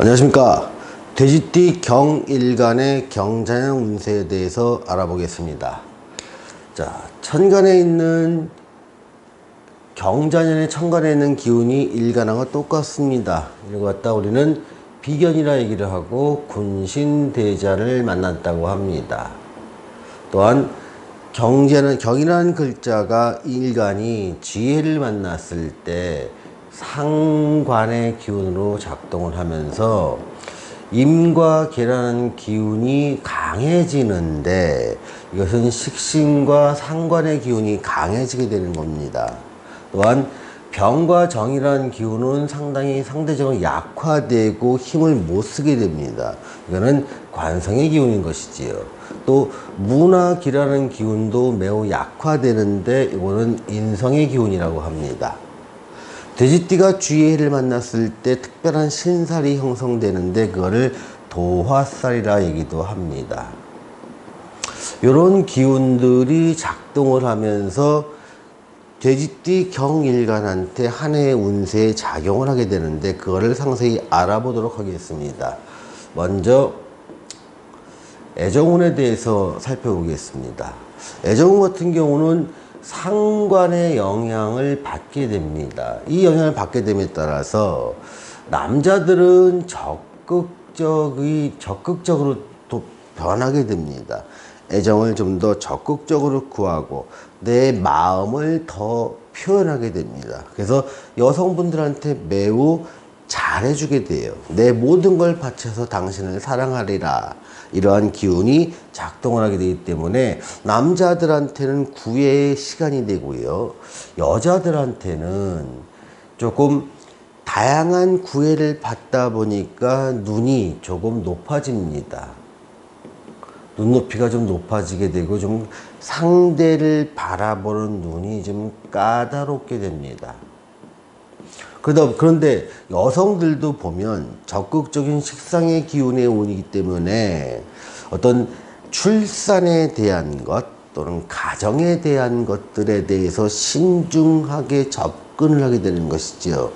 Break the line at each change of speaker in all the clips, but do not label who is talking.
안녕하십니까. 돼지띠 경일간의 경자년 운세에 대해서 알아보겠습니다. 자, 천간에 있는 경자년의 천간에 있는 기운이 일간하고 똑같습니다. 이거 갖다 우리는 비견이라 얘기를 하고 군신대자를 만났다고 합니다. 또한 경제는 경이라는 글자가 일간이 지혜를 만났을 때 상관의 기운으로 작동을 하면서 임과 계라는 기운이 강해지는데 이것은 식신과 상관의 기운이 강해지게 되는 겁니다. 또한 병과 정이라는 기운은 상당히 상대적으로 약화되고 힘을 못 쓰게 됩니다. 이거는 관성의 기운인 것이지요. 또 문화기라는 기운도 매우 약화되는데 이거는 인성의 기운이라고 합니다. 돼지띠가 쥐해를 만났을 때 특별한 신살이 형성되는데 그거를 도화살이라 얘기도 합니다. 이런 기운들이 작동을 하면서 돼지띠 경일간한테 한 해의 운세에 작용을 하게 되는데 그거를 상세히 알아보도록 하겠습니다. 먼저 애정운에 대해서 살펴보겠습니다. 애정운 같은 경우는 상관의 영향을 받게 됩니다. 이 영향을 받게 됨에 따라서 남자들은 적극적이 적극적으로 또 변하게 됩니다. 애정을 좀 더 적극적으로 구하고 내 마음을 더 표현하게 됩니다. 그래서 여성분들한테 매우 잘해주게 돼요. 내 모든 걸 바쳐서 당신을 사랑하리라. 이러한 기운이 작동을 하게 되기 때문에 남자들한테는 구애의 시간이 되고요. 여자들한테는 조금 다양한 구애를 받다 보니까 눈이 조금 높아집니다. 눈높이가 좀 높아지게 되고 좀 상대를 바라보는 눈이 좀 까다롭게 됩니다. 그러다 그런데 여성들도 보면 적극적인 식상의 기운의 운이기 때문에 어떤 출산에 대한 것 또는 가정에 대한 것들에 대해서 신중하게 접근을 하게 되는 것이죠.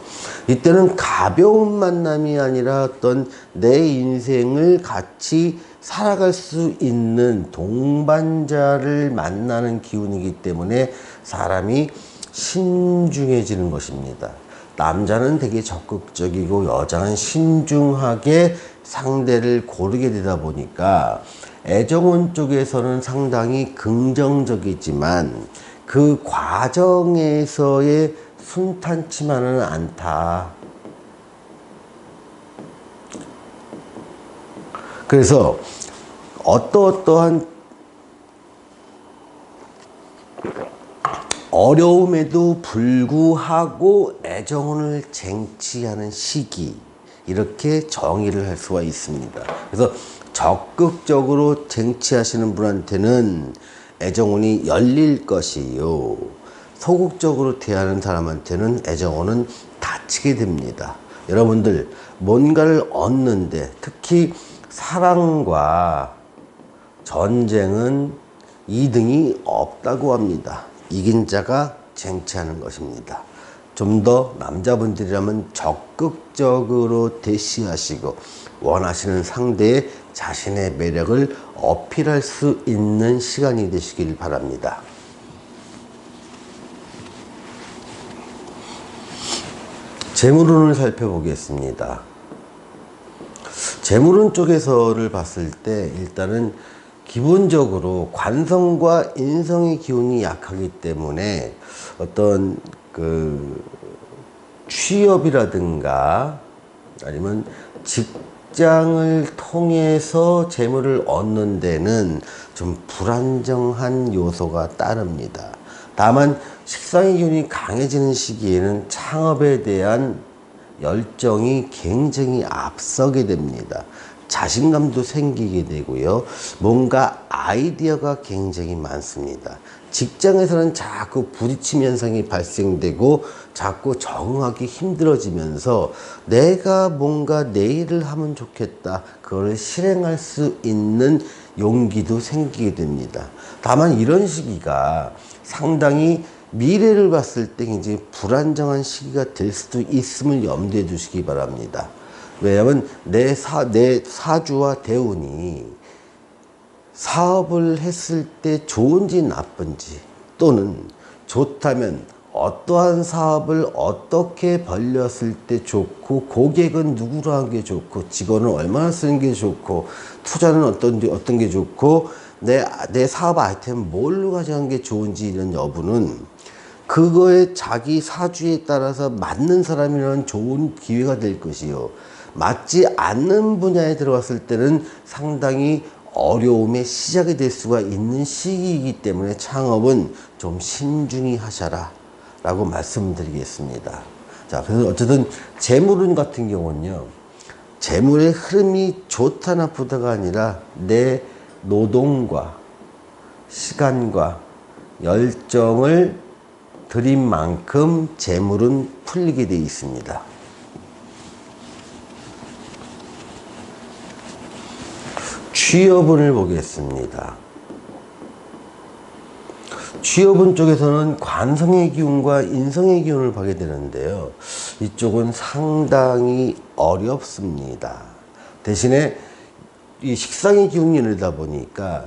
이때는 가벼운 만남이 아니라 어떤 내 인생을 같이 살아갈 수 있는 동반자를 만나는 기운이기 때문에 사람이 신중해지는 것입니다. 남자는 되게 적극적이고 여자는 신중하게 상대를 고르게 되다 보니까 애정원 쪽에서는 상당히 긍정적이지만 그 과정에서의 순탄치만은 않다. 그래서 어떠어떠한 어려움에도 불구하고 애정을 쟁취하는 시기 이렇게 정의를 할 수가 있습니다. 그래서 적극적으로 쟁취하시는 분한테는 애정운이 열릴 것이요. 소극적으로 대하는 사람한테는 애정운은 닫히게 됩니다. 여러분들 뭔가를 얻는데 특히 사랑과 전쟁은 이등이 없다고 합니다. 이긴 자가 쟁취하는 것입니다. 좀 더 남자분들이라면 적극적으로 대시하시고 원하시는 상대의 자신의 매력을 어필할 수 있는 시간이 되시길 바랍니다. 재물운을 살펴보겠습니다. 재물운 쪽에서를 봤을 때 일단은 기본적으로 관성과 인성의 기운이 약하기 때문에 어떤 그 취업이라든가 아니면 직장을 통해서 재물을 얻는 데는 좀 불안정한 요소가 따릅니다. 다만 식상의 기운이 강해지는 시기에는 창업에 대한 열정이 굉장히 앞서게 됩니다. 자신감도 생기게 되고요. 뭔가 아이디어가 굉장히 많습니다. 직장에서는 자꾸 부딪힘 현상이 발생되고 자꾸 적응하기 힘들어지면서 내가 뭔가 내 일을 하면 좋겠다. 그걸 실행할 수 있는 용기도 생기게 됩니다. 다만 이런 시기가 상당히 미래를 봤을 때 굉장히 불안정한 시기가 될 수도 있음을 염두에 두시기 바랍니다. 왜냐하면 내 사, 내 사주와 대운이 사업을 했을 때 좋은지 나쁜지 또는 좋다면 어떠한 사업을 어떻게 벌렸을 때 좋고 고객은 누구로 하는 게 좋고 직원은 얼마나 쓰는 게 좋고 투자는 어떤 어떤 게 좋고 내 내 사업 아이템 뭘로 가져가는 게 좋은지 이런 여부는 그거에 자기 사주에 따라서 맞는 사람이라는 좋은 기회가 될 것이요. 맞지 않는 분야에 들어갔을 때는 상당히 어려움의 시작이 될 수가 있는 시기이기 때문에 창업은 좀 신중히 하셔라 라고 말씀드리겠습니다. 자, 그래서 어쨌든 재물운 같은 경우는요, 재물의 흐름이 좋다 나쁘다가 아니라 내 노동과 시간과 열정을 들인 만큼 재물은 풀리게 되어 있습니다. 취업운을 보겠습니다. 취업운 쪽에서는 관성의 기운과 인성의 기운을 보게 되는데요. 이쪽은 상당히 어렵습니다. 대신에 이 식상의 기운이 이르다 보니까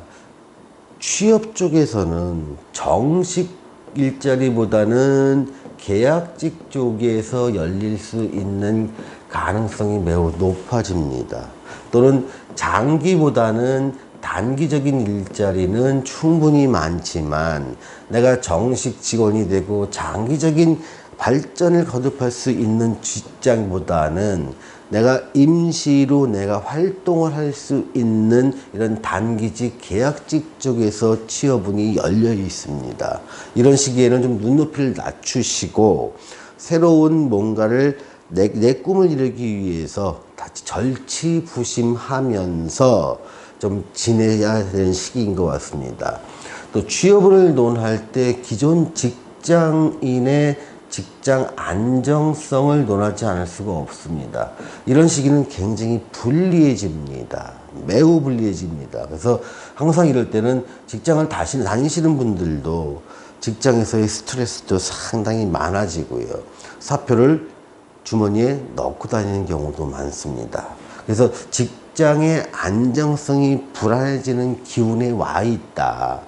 취업 쪽에서는 정식 일자리보다는 계약직 쪽에서 열릴 수 있는 가능성이 매우 높아집니다. 또는 장기보다는 단기적인 일자리는 충분히 많지만 내가 정식 직원이 되고 장기적인 발전을 거듭할 수 있는 직장보다는 내가 임시로 내가 활동을 할 수 있는 이런 단기직 계약직 쪽에서 취업운이 열려 있습니다. 이런 시기에는 좀 눈높이를 낮추시고 새로운 뭔가를 내, 내 꿈을 이루기 위해서 절치부심하면서 좀 지내야 되는 시기인 것 같습니다. 또 취업을 논할 때 기존 직장인의 직장 안정성을 논하지 않을 수가 없습니다. 이런 시기는 굉장히 불리해집니다. 매우 불리해집니다. 그래서 항상 이럴 때는 직장을 다시 다니시는 분들도 직장에서의 스트레스도 상당히 많아지고요. 사표를 주머니에 넣고 다니는 경우도 많습니다. 그래서 직장의 안정성이 불안해지는 기운에 와 있다.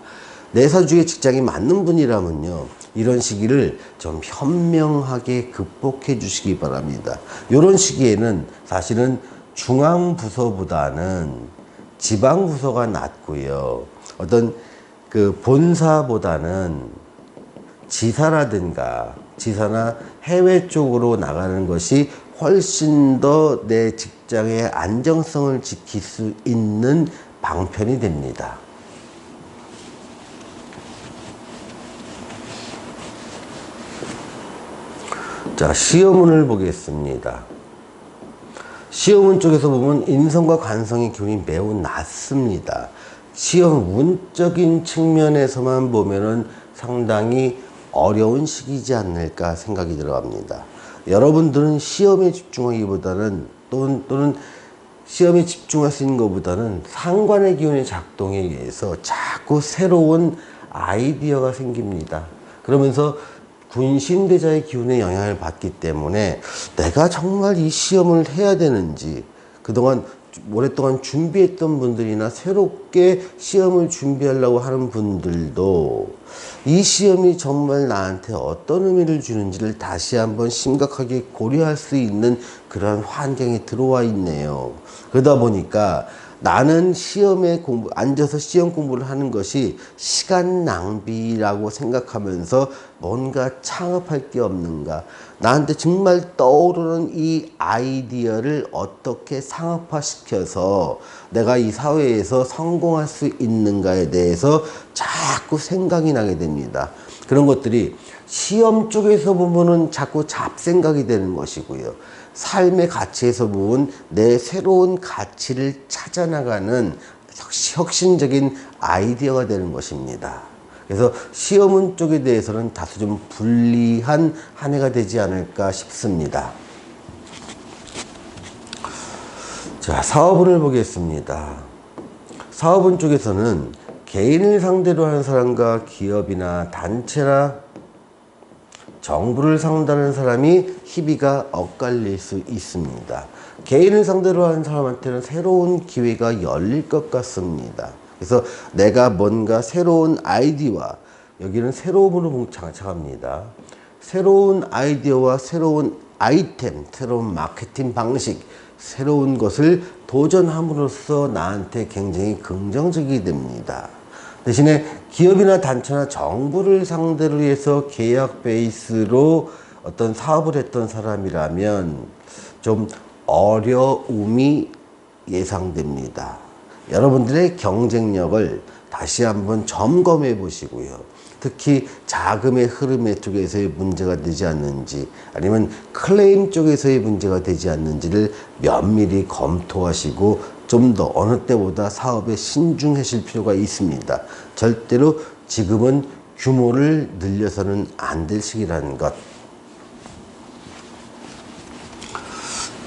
내 사주의 직장이 맞는 분이라면요. 이런 시기를 좀 현명하게 극복해 주시기 바랍니다. 이런 시기에는 사실은 중앙부서보다는 지방부서가 낫고요. 어떤 그 본사보다는 지사라든가 지사나 해외 쪽으로 나가는 것이 훨씬 더 내 직장의 안정성을 지킬 수 있는 방편이 됩니다. 자, 시험운을 보겠습니다. 시험운 쪽에서 보면 인성과 관성의 기운이 매우 낮습니다. 시험 운적인 측면에서만 보면은 상당히 어려운 시기지 않을까 생각이 들어갑니다. 여러분들은 시험에 집중하기보다는 또는, 또는 시험에 집중할 수 있는 것보다는 상관의 기운의 작동에 의해서 자꾸 새로운 아이디어가 생깁니다. 그러면서 군신대자의 기운의 영향을 받기 때문에 내가 정말 이 시험을 해야 되는지 그동안 오랫동안 준비했던 분들이나 새롭게 시험을 준비하려고 하는 분들도 이 시험이 정말 나한테 어떤 의미를 주는지를 다시 한번 심각하게 고려할 수 있는 그런 환경에 들어와 있네요. 그러다 보니까 나는 시험에 공부, 앉아서 시험 공부를 하는 것이 시간 낭비라고 생각하면서 뭔가 창업할 게 없는가. 나한테 정말 떠오르는 이 아이디어를 어떻게 상업화시켜서 내가 이 사회에서 성공할 수 있는가에 대해서 자꾸 생각이 나게 됩니다. 그런 것들이 시험 쪽에서 보면은 자꾸 잡생각이 되는 것이고요. 삶의 가치에서 보면 내 새로운 가치를 찾아나가는 혁신적인 아이디어가 되는 것입니다. 그래서 시험운 쪽에 대해서는 다소 좀 불리한 한 해가 되지 않을까 싶습니다. 자, 사업운을 보겠습니다. 사업운 쪽에서는 개인을 상대로 하는 사람과 기업이나 단체나 정부를 상대하는 사람이 희비가 엇갈릴 수 있습니다. 개인을 상대로 하는 사람한테는 새로운 기회가 열릴 것 같습니다. 그래서 내가 뭔가 새로운 아이디어와 여기는 새로움으로 장착합니다. 새로운 아이디어와 새로운 아이템, 새로운 마케팅 방식, 새로운 것을 도전함으로써 나한테 굉장히 긍정적이 됩니다. 대신에 기업이나 단체나 정부를 상대로 해서 계약 베이스로 어떤 사업을 했던 사람이라면 좀 어려움이 예상됩니다. 여러분들의 경쟁력을 다시 한번 점검해 보시고요. 특히 자금의 흐름의 쪽에서의 문제가 되지 않는지 아니면 클레임 쪽에서의 문제가 되지 않는지를 면밀히 검토하시고 좀 더 어느 때보다 사업에 신중하실 필요가 있습니다. 절대로 지금은 규모를 늘려서는 안 될 시기라는 것.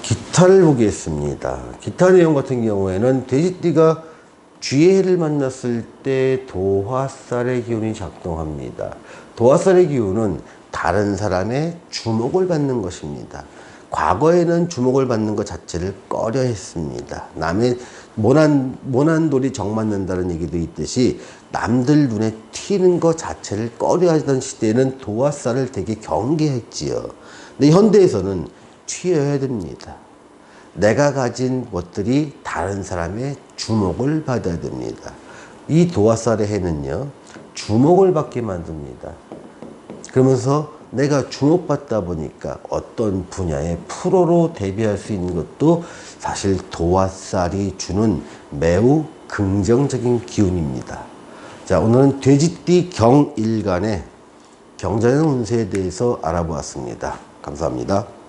기타를 보겠습니다. 기타 내용 같은 경우에는 돼지띠가 쥐해를 만났을 때 도화살의 기운이 작동합니다. 도화살의 기운은 다른 사람의 주목을 받는 것입니다. 과거에는 주목을 받는 것 자체를 꺼려 했습니다. 남의 모난, 모난 돌이 정 맞는다는 얘기도 있듯이 남들 눈에 튀는 것 자체를 꺼려 하던 시대에는 도화살을 되게 경계했지요. 근데 현대에서는 튀어야 됩니다. 내가 가진 것들이 다른 사람의 주목을 받아야 됩니다. 이 도화살의 해는요, 주목을 받게 만듭니다. 그러면서 내가 주목받다 보니까 어떤 분야의 프로로 데뷔할 수 있는 것도 사실 도화살이 주는 매우 긍정적인 기운입니다. 자, 오늘은 돼지띠 경일간의 경자년 운세에 대해서 알아보았습니다. 감사합니다.